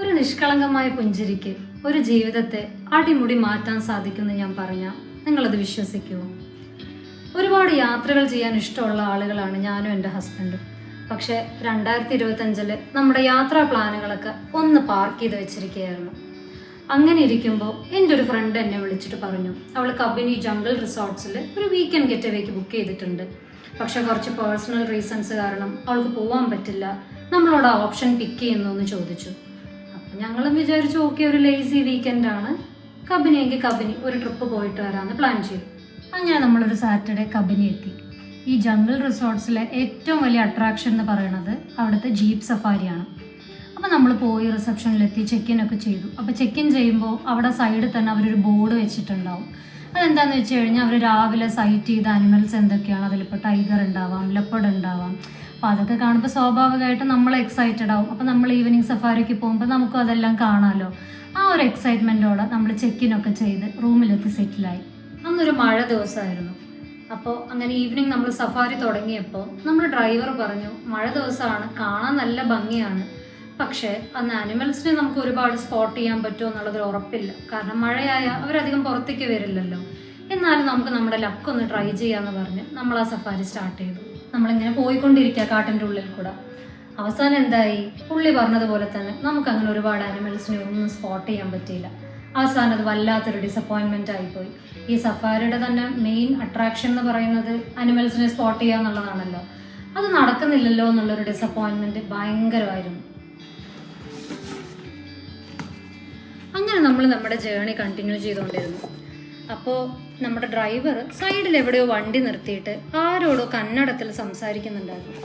ഒരു നിഷ്കളങ്കമായ പുഞ്ചിരിക്ക് ഒരു ജീവിതത്തെ അടിമുടി മാറ്റാൻ സാധിക്കുമെന്ന് ഞാൻ പറഞ്ഞാൽ നിങ്ങളത് വിശ്വസിക്കുമോ ഒരുപാട് യാത്രകൾ ചെയ്യാൻ ഇഷ്ടമുള്ള ആളുകളാണ് ഞാനും എന്റെ ഹസ്ബൻഡും. പക്ഷെ രണ്ടായിരത്തി ഇരുപത്തഞ്ചിൽ നമ്മുടെ യാത്രാ പ്ലാനുകളൊക്കെ ഒന്ന് പാർക്ക് ചെയ്ത് വെച്ചിരിക്കുകയായിരുന്നു. അങ്ങനെ ഇരിക്കുമ്പോൾ എന്റെ ഒരു ഫ്രണ്ട് എന്നെ വിളിച്ചിട്ട് പറഞ്ഞു അവൾ കബിനി ജംഗിൾ റിസോർട്ട്സിൽ ഒരു വീക്കെൻഡ് ഗെറ്റ് അവേക്ക് ബുക്ക് ചെയ്തിട്ടുണ്ട്. പക്ഷെ കുറച്ച് പേഴ്സണൽ റീസൺസ് കാരണം അവൾക്ക് പോകാൻ പറ്റില്ല. നമ്മളോട് ഓപ്ഷൻ പിക്ക് ചെയ്യുന്നു എന്ന് ചോദിച്ചു. ഞങ്ങളും വിചാരിച്ചു ഓക്കെ ഒരു ലേസി വീക്കെൻഡ് ആണ്. കബിനിയെങ്കിൽ കബനി ഒരു ട്രിപ്പ് പോയിട്ട് വരാമെന്ന് പ്ലാൻ ചെയ്തു. അങ്ങനെ നമ്മളൊരു സാറ്റർഡേ കബനി എത്തി. ഈ ജംഗിൾ റിസോർട്ട്സിലെ ഏറ്റവും വലിയ അട്രാക്ഷൻ എന്ന് പറയുന്നത് അവിടുത്തെ ജീപ്പ് സഫാരിയാണ് അപ്പോൾ നമ്മൾ പോയി റിസപ്ഷനിലെത്തി ചെക്ക് ഇൻ ഒക്കെ ചെയ്തു. അപ്പോൾ ചെക്ക് ഇൻ ചെയ്യുമ്പോൾ അവിടെ സൈഡിൽ തന്നെ അവരൊരു ബോർഡ് വെച്ചിട്ടുണ്ടാവും. അതെന്താന്ന് വെച്ച് കഴിഞ്ഞാൽ അവർ രാവിലെ സൈറ്റ് ചെയ്ത അനിമൽസ് എന്തൊക്കെയാണ്? അതിലിപ്പോൾ ടൈഗർ ഉണ്ടാവാം ലെപ്പർഡ് ഉണ്ടാവാം അപ്പോൾ അതൊക്കെ കാണുമ്പോൾ സ്വാഭാവികമായിട്ട് നമ്മൾ എക്സൈറ്റഡ് ആവും. അപ്പോൾ നമ്മൾ ഈവനിങ് സഫാരിക്ക് പോകുമ്പോൾ നമുക്ക് അതെല്ലാം കാണാമല്ലോ ആ ഒരു എക്സൈറ്റ്മെന്റോടെ നമ്മൾ ചെക്ക് ഇൻ ഒക്കെ ചെയ്ത് റൂമിലെത്തി സെറ്റിലായി. അന്നൊരു മഴ ദിവസമായിരുന്നു അപ്പോൾ അങ്ങനെ ഈവനിങ് നമ്മൾ സഫാരി തുടങ്ങിയപ്പോൾ നമ്മുടെ ഡ്രൈവർ പറഞ്ഞു മഴ ദിവസമാണ് കാണാൻ നല്ല ഭംഗിയാണ്. പക്ഷേ അന്ന് ആനിമൽസിനെ നമുക്ക് ഒരുപാട് സ്പോട്ട് ചെയ്യാൻ പറ്റുമോ എന്നുള്ളതിൽ ഉറപ്പില്ല. കാരണം മഴയായ അവരധികം പുറത്തേക്ക് വരില്ലല്ലോ. എന്നാലും നമുക്ക് നമ്മുടെ ലക്ക് ഒന്ന് ട്രൈ ചെയ്യാമെന്ന് പറഞ്ഞ് നമ്മൾ ആ സഫാരി സ്റ്റാർട്ട് ചെയ്തു. നമ്മളിങ്ങനെ പോയിക്കൊണ്ടിരിക്കുക കാട്ടിന്റെ ഉള്ളിൽ കൂടെ. അവസാനം എന്തായി? പുള്ളി പറഞ്ഞതുപോലെ തന്നെ നമുക്ക് അങ്ങനെ ഒരുപാട് ആനിമൽസിനെ ഒന്നും സ്പോട്ട് ചെയ്യാൻ പറ്റിയില്ല. അവസാനം അത് വല്ലാത്തൊരു ഡിസപ്പോയിൻമെന്റ് ആയിപ്പോയി. ഈ സഫാരിയുടെ തന്നെ മെയിൻ അട്രാക്ഷൻ എന്ന് പറയുന്നത് അനിമൽസിനെ സ്പോട്ട് ചെയ്യുക എന്നുള്ളതാണല്ലോ. അത് നടക്കുന്നില്ലല്ലോ എന്നുള്ളൊരു ഡിസപ്പോയിൻമെന്റ് ഭയങ്കരമായിരുന്നു. അങ്ങനെ നമ്മൾ നമ്മുടെ ജേണി കണ്ടിന്യൂ ചെയ്തുകൊണ്ടിരുന്നു. അപ്പോൾ നമ്മുടെ ഡ്രൈവർ സൈഡിൽ എവിടെയോ വണ്ടി നിർത്തിയിട്ട് ആരോടോ കന്നഡത്തിൽ സംസാരിക്കുന്നുണ്ടായിരുന്നു.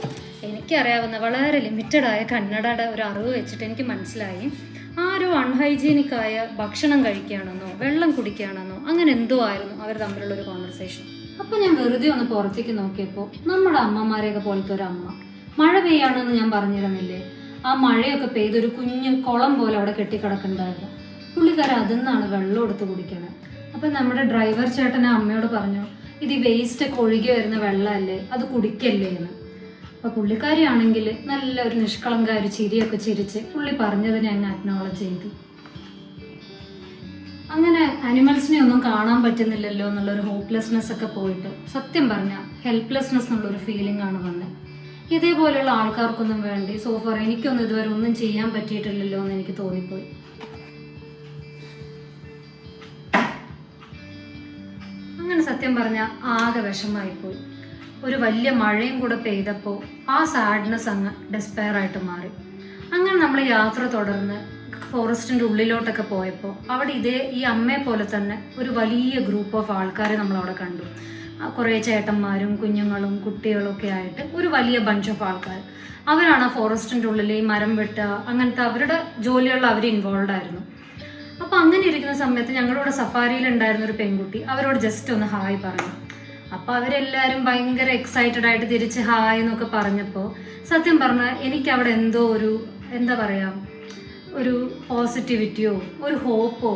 എനിക്കറിയാവുന്ന വളരെ ലിമിറ്റഡ് ആയ കന്നഡയുടെ ഒരു അറിവ് വെച്ചിട്ട് എനിക്ക് മനസ്സിലായി. ആരോ അൺഹൈജീനിക് ആയ ഭക്ഷണം കഴിക്കുകയാണെന്നോ വെള്ളം കുടിക്കുകയാണെന്നോ അങ്ങനെ എന്തോ ആയിരുന്നു അവർ തമ്മിലുള്ള ഒരു കോൺവെർസേഷൻ അപ്പോൾ ഞാൻ വെറുതെ ഒന്ന് പുറത്തേക്ക് നോക്കിയപ്പോൾ നമ്മുടെ അമ്മമാരെയൊക്കെ പോലത്തെ ഒരു അമ്മ. മഴ പെയ്യാണെന്ന് ഞാൻ പറഞ്ഞിരുന്നില്ലേ? ആ മഴയൊക്കെ പെയ്തൊരു കുഞ്ഞു കുളം പോലെ അവിടെ കെട്ടിക്കിടക്കുന്നുണ്ടായിരുന്നു. പുള്ളിക്കാരൻ അതിൽ നിന്നാണ് വെള്ളം എടുത്ത് കുടിക്കണത് അപ്പം നമ്മുടെ ഡ്രൈവർ ചേട്ടൻ അമ്മയോട് പറഞ്ഞു ഇത് വേസ്റ്റ് ഒക്കെ ഒഴുകി വരുന്ന വെള്ളമല്ലേ അത് കുടിക്കല്ലേ എന്ന്. അപ്പോൾ പുള്ളിക്കാരിയാണെങ്കിൽ നല്ല ഒരു നിഷ്കളങ്ക ഒരു ചിരിയൊക്കെ ചിരിച്ച് പുള്ളി പറഞ്ഞതിനെ അങ്ങ് അക്നോളജ് ചെയ്തു. അങ്ങനെ അനിമൽസിനെ ഒന്നും കാണാൻ പറ്റുന്നില്ലല്ലോ എന്നുള്ളൊരു ഹോപ്പ്ലെസ്നെസ് ഒക്കെ പോയിട്ട് സത്യം പറഞ്ഞാൽ ഹെൽപ്ലെസ്നെസ് എന്നുള്ളൊരു ഫീലിംഗ് ആണ് വന്നത് ഇതേപോലെയുള്ള ആൾക്കാർക്കൊന്നും വേണ്ടി സോഫർ എനിക്കൊന്നും ഇതുവരെ ഒന്നും ചെയ്യാൻ പറ്റിയിട്ടില്ലല്ലോ എന്ന് എനിക്ക് തോന്നിപ്പോയി. അങ്ങനെ സത്യം പറഞ്ഞ ആകെ വിഷമായിപ്പോയി. ഒരു വലിയ മഴയും കൂടെ പെയ്തപ്പോൾ ആ സാഡ്നെസ് അങ്ങ് ഡെസ്പയർ ആയിട്ട് മാറി. അങ്ങനെ നമ്മൾ യാത്ര തുടർന്ന് ഫോറസ്റ്റിന്റെ ഉള്ളിലോട്ടൊക്കെ പോയപ്പോൾ അവിടെ ഇതേ ഈ അമ്മയെ പോലെ തന്നെ ഒരു വലിയ ഗ്രൂപ്പ് ഓഫ് ആൾക്കാരെ നമ്മൾ അവിടെ കണ്ടു കുറേ ചേട്ടന്മാരും കുഞ്ഞുങ്ങളും കുട്ടികളും ഒക്കെ ആയിട്ട് ഒരു വലിയ ബഞ്ച് ഓഫ് ആൾക്കാർ. അവരാണ് ആ ഫോറസ്റ്റിന്റെ ഉള്ളിൽ ഈ മരം വെട്ടുക അങ്ങനത്തെ അവരുടെ ജോലികളിൽ അവർ ഇൻവോൾവ് ആയിരുന്നു. അപ്പോൾ അങ്ങനെ ഇരിക്കുന്ന സമയത്ത് ഞങ്ങളുടെ സഫാരിയിൽ ഉണ്ടായിരുന്ന ഒരു പെൺകുട്ടി അവരോട് ജസ്റ്റ് ഒന്ന് ഹായ് പറഞ്ഞു. അപ്പോൾ അവരെല്ലാരും ഭയങ്കര എക്സൈറ്റഡ് ആയിട്ട് തിരിച്ച് ഹായ് എന്നൊക്കെ പറഞ്ഞപ്പോൾ സത്യം പറഞ്ഞാൽ എനിക്ക് അവിടെ എന്തോ ഒരു എന്താ പറയുക ഒരു പോസിറ്റിവിറ്റിയോ ഒരു ഹോപ്പോ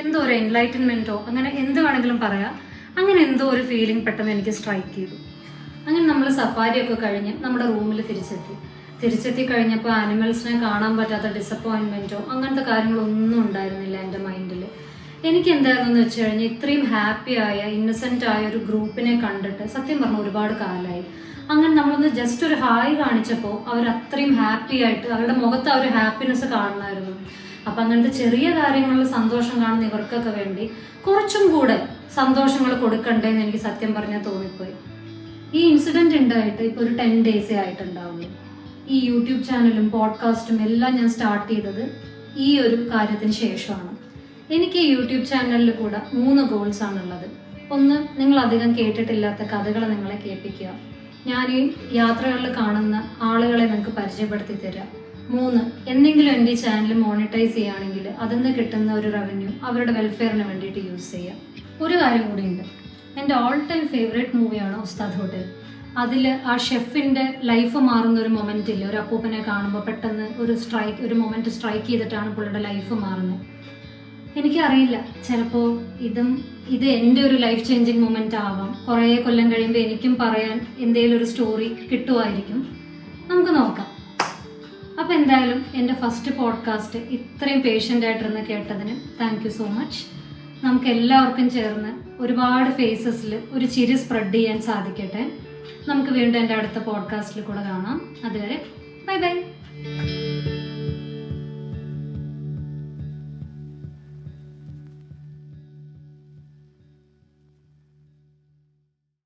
എന്തോ ഒരു എൻലൈറ്റൻമെന്റോ അങ്ങനെ എന്ത് വേണമെങ്കിലും പറയാം. അങ്ങനെ എന്തോ ഒരു ഫീലിംഗ് പെട്ടെന്ന് എനിക്ക് സ്ട്രൈക്ക് ചെയ്തു. അങ്ങനെ നമ്മൾ സഫാരിയൊക്കെ കഴിഞ്ഞ് നമ്മുടെ റൂമിൽ തിരിച്ചെത്തി. തിരിച്ചെത്തി കഴിഞ്ഞപ്പോൾ ആനിമൽസിനെ കാണാൻ പറ്റാത്ത ഡിസപ്പോയിൻമെന്റോ അങ്ങനത്തെ കാര്യങ്ങളൊന്നും ഉണ്ടായിരുന്നില്ല എന്റെ മൈൻഡിൽ എനിക്ക് എന്തായിരുന്നു എന്ന് വെച്ച് കഴിഞ്ഞാൽ ഇത്രയും ഹാപ്പി ആയ ഇന്നസെന്റ് ആയ ഒരു ഗ്രൂപ്പിനെ കണ്ടിട്ട് സത്യം പറഞ്ഞാൽ ഒരുപാട് കാലമായി അങ്ങനെ നമ്മളൊന്ന് ജസ്റ്റ് ഒരു ഹായ് കാണിച്ചപ്പോൾ അവർ അത്രയും ഹാപ്പി ആയിട്ട് അവരുടെ മുഖത്ത് ആ ഒരു ഹാപ്പിനെസ് കാണുമായിരുന്നു അപ്പം അങ്ങനത്തെ ചെറിയ കാര്യങ്ങളിൽ സന്തോഷം കാണുന്ന ഇവർക്കൊക്കെ വേണ്ടി കുറച്ചും കൂടെ സന്തോഷങ്ങൾ കൊടുക്കണ്ടേന്ന് എനിക്ക് സത്യം പറഞ്ഞാൽ തോന്നിപ്പോയി. ഈ ഇൻസിഡന്റ് ഉണ്ടായിട്ട് ഇപ്പോൾ ഒരു ടെൻ ഡേയ്സേ ആയിട്ടുണ്ടാവുള്ളൂ. ഈ യൂട്യൂബ് ചാനലും പോഡ്കാസ്റ്റും എല്ലാം ഞാൻ സ്റ്റാർട്ട് ചെയ്തത് ഈ ഒരു കാര്യത്തിന് ശേഷമാണ്. എനിക്ക് യൂട്യൂബ് ചാനലിൽ കൂടെ മൂന്ന് ഗോൾസ് ആണുള്ളത്. ഒന്ന് നിങ്ങൾ അധികം കേട്ടിട്ടില്ലാത്ത കഥകൾ നിങ്ങളെ കേൾപ്പിക്കുക. ഞാൻ ഈ യാത്രകളിൽ കാണുന്ന ആളുകളെ നിങ്ങൾക്ക് പരിചയപ്പെടുത്തി തരാം. മൂന്ന് എന്തെങ്കിലും എന്റെ ഈ ചാനൽ മോണിറ്റൈസ് ചെയ്യുകയാണെങ്കിൽ അതിൽ നിന്ന് കിട്ടുന്ന ഒരു റവന്യൂ അവരുടെ വെൽഫെയറിന് വേണ്ടിയിട്ട് യൂസ് ചെയ്യുക. ഒരു കാര്യം കൂടിയുണ്ട് എന്റെ ഓൾ ടൈം ഫേവറേറ്റ് മൂവിയാണ് ഉസ്താദ് ഹോട്ടൽ അതിൽ ആ ഷെഫിന്റെ ലൈഫ് മാറുന്ന ഒരു മൊമെന്റ് ഇല്ല? ഒരു അപ്പൂപ്പനെ കാണുമ്പോൾ പെട്ടെന്ന് ഒരു സ്ട്രൈക്ക് ഒരു മൊമെന്റ് സ്ട്രൈക്ക് ചെയ്തിട്ടാണ് പുള്ളിയുടെ ലൈഫ് മാറുന്നത്. എനിക്കറിയില്ല. ചിലപ്പോൾ ഇതും ഇത് എന്റെ ഒരു ലൈഫ് ചേഞ്ചിങ് മൊമെന്റ് ആവാം. കുറേ കൊല്ലം കഴിയുമ്പോൾ എനിക്കും പറയാൻ എന്തെങ്കിലും ഒരു സ്റ്റോറി കിട്ടുമായിരിക്കും നമുക്ക് നോക്കാം. അപ്പോൾ എന്തായാലും എന്റെ ഫസ്റ്റ് പോഡ്കാസ്റ്റ് ഇത്രയും പേഷ്യന്റ് ആയിട്ടിരുന്ന് കേട്ടതിന് താങ്ക് യു സോ മച്ച് നമുക്ക് എല്ലാവർക്കും ചേർന്ന് ഒരുപാട് ഫേസസിൽ ഒരു ചിരി സ്പ്രെഡ് ചെയ്യാൻ സാധിക്കട്ടെ. നമുക്ക് വീണ്ടും എന്റെ അടുത്ത പോഡ്കാസ്റ്റിൽ കൂടെ കാണാം. അതുവരെ ബൈ ബൈ.